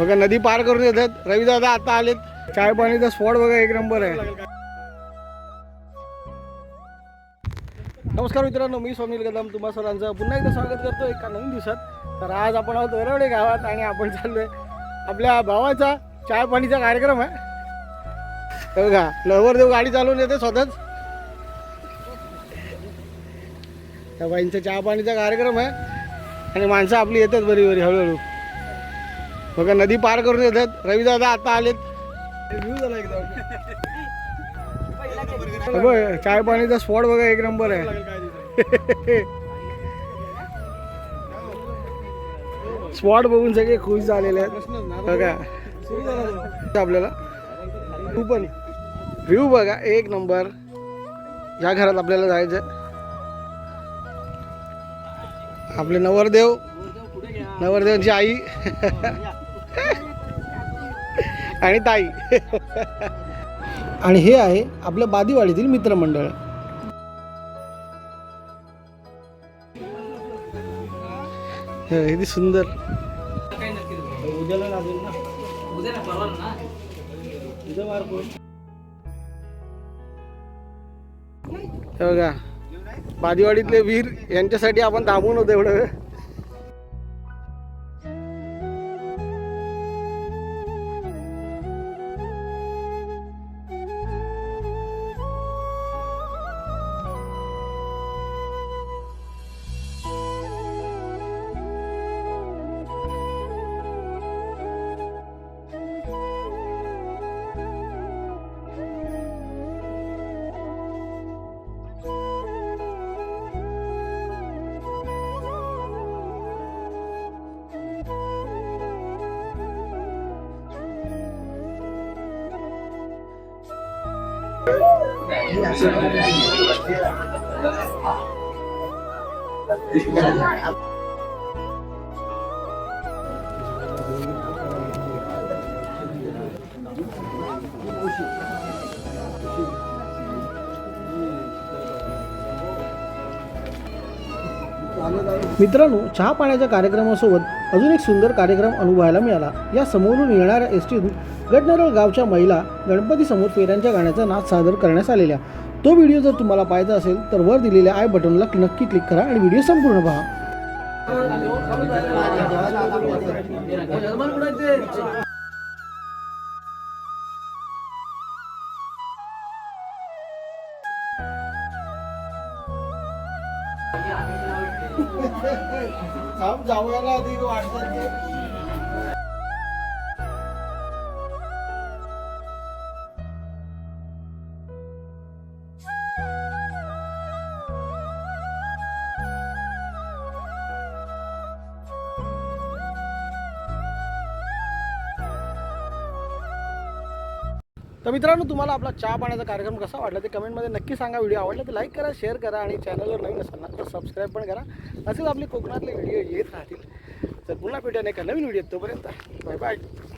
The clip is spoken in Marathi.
बघा नदी पार करून येतात. रविदादा आता आलेत. चाय पाणीचा स्पॉट बघा एक नंबर आहे. नमस्कार मित्रांनो मी स्वप्नील कदम. तुम्हा सरांचं पुन्हा एकदा स्वागत करतो एका नवीन दिवसात. तर आज आपण आहोत वरवडे गावात आणि आपण चाललोय आपल्या भावाचा चाय पाणीचा कार्यक्रम आहे. हे बघा नवरदेव गाडी चालवून येते स्वतःच. त्या बाईंचा चहा पाणीचा कार्यक्रम आहे. आणि माणसं आपली येतात बरी बरी हळूहळू. बघा नदी पार करून येतात. रविदादा आता आलेत. बघ चाय पाणीचा स्पॉट बघा एक नंबर आहे. स्पॉट बघून सगळे खुश झालेले आहेत. बघा. आपल्याला. तू पण व्ह्यू बघा एक नंबर या घरात आपल्याला जायचं आपले नवरदेव. नवरदेवची आई. आणि ताई. आणि हे आहे आपल्या बादीवाडीतील मित्रमंडळ. हे किती सुंदर. हे बघा बादीवाडीतले वीर यांच्यासाठी आपण थांबून होतो एवढं. मित्रांनो चहा पाण्याच्या कार्यक्रमासोबत अजून एक सुंदर कार्यक्रम अनुभवायला मिळाला. या समोरून येणाऱ्या एस टीतून गडनरळ गावच्या महिला गणपती समोर फेऱ्यांच्या गाण्याचा नाच सादर करण्यात आलेल्या. तो व्हिडिओ जर तुम्हाला पाहायचा असेल तर वर दिलेल्या आय बटनला नक्की क्लिक करा आणि व्हिडिओ संपूर्ण पहा. जावयाला अधिक वाटतात ते. तर मित्रांनो तुम्हाला आपला चहा पाण्याचा कार्यक्रम कसा वाटला ते कमेंटमध्ये नक्की सांगा. व्हिडिओ आवडला तर लाईक करा शेअर करा आणि चॅनलवर नवीन असाल ना तर सबस्क्राईब पण करा. असेच आपले कोकणातले व्हिडिओ येत राहतील. तर पुन्हा भेटूया एका नवीन व्हिडिओ तोपर्यंत बाय बाय